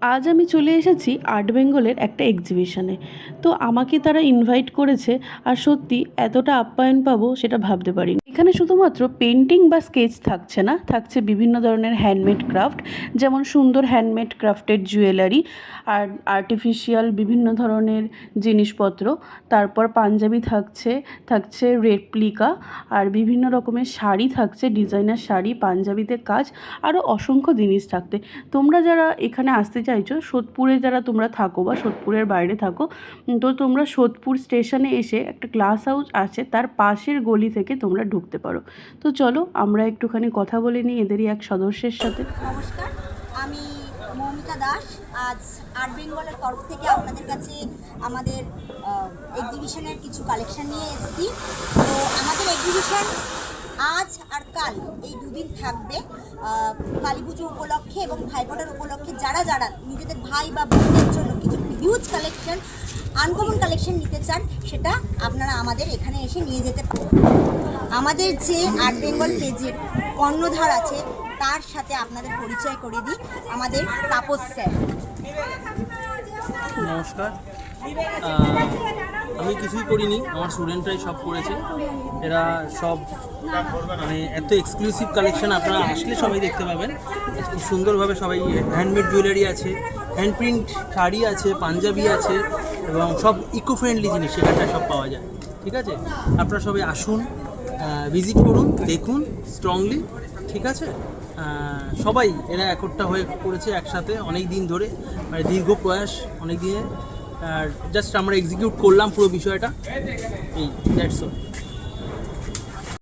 আজ আমি চলে এসেছি আর্ট বেঙ্গলের একটা এক্সিবিশনে তো আমাকে তারা ইনভাইট করেছে, আর সত্যি এতটা আপ্যায়ন পাবো সেটা ভাবতে পারিনি। এখানে শুধুমাত্র পেন্টিং বা স্কেচ থাকছে না, থাকছে বিভিন্ন ধরনের হ্যান্ডমেড ক্রাফট যেমন সুন্দর হ্যান্ডমেড ক্রাফটেড জুয়েলারি আর আর্টিফিশিয়াল বিভিন্ন ধরনের জিনিসপত্র, তারপর পাঞ্জাবি থাকছে থাকছে রেপ্লিকা আর বিভিন্ন রকমের শাড়ি থাকছে ডিজাইনার শাড়ি, পাঞ্জাবিতে কাজ, আরও অসংখ্য জিনিস থাকতে তোমরা যারা এখানে আসতে চাইছো, সোদপুরে যারা তোমরা থাকো বা সোদপুরের বাইরে থাকো তো তোমরা সোদপুর স্টেশনে এসে একটা গ্লাস হাউস আছে, তার পাশের গলি থেকে তোমরা ঢুকতে পারো। তো চলো, আমরা একটুখানি কথা বলে নিই এদেরই এক সদস্যের সাথে। নমস্কার, আমি মৌমিতা দাস। আজ আর্ট বেঙ্গলের তরফ থেকে আপনাদের কাছে আমাদের এক্সিবিশনের কিছু কালেকশন নিয়ে এসেছি। তো আমাদের এক্সিবিশন আজ আর কাল এই দুদিন থাকবে কালী পুজো উপলক্ষে এবং ভাইফোঁটার উপলক্ষে যারা যারা নিজেদের ভাই বা বোনদের জন্য কিছু হিউজ কালেকশন আনকমন কালেকশন নিতে চান, সেটা আপনারা আমাদের এখানে এসে নিয়ে যেতে পারেন। আমাদের যে আর্ট বেঙ্গল পেজের কর্ণধার আছে, তার সাথে আপনাদের পরিচয় করে দিই, আমাদের তাপস স্যার। নমস্কার। আমি কিছুই করিনি, আমার স্টুডেন্টরাই সব করেছে। এরা সব মানে এত এক্সক্লুসিভ কালেকশন আপনারা আসলে সবাই দেখতে পাবেন। খুব সুন্দরভাবে সবাই হ্যান্ডমেড জুয়েলারি আছে হ্যান্ড প্রিন্ট শাড়ি আছে, পাঞ্জাবি আছে, এবং সব ইকো ফ্রেন্ডলি জিনিস, সেখানটায় সব পাওয়া যায়। ঠিক আছে? আপনারা সবাই আসুন ভিজিট করুন, দেখুন স্ট্রংলি ঠিক আছে? সবাই এরা একটা হয়ে করেছে একসাথে অনেক দিন ধরে মানে দীর্ঘ প্রয়াস অনেক দিনে আর জাস্ট আমরা এক্সিকিউট করলাম পুরো বিষয়টা। এই দ্যাটস অল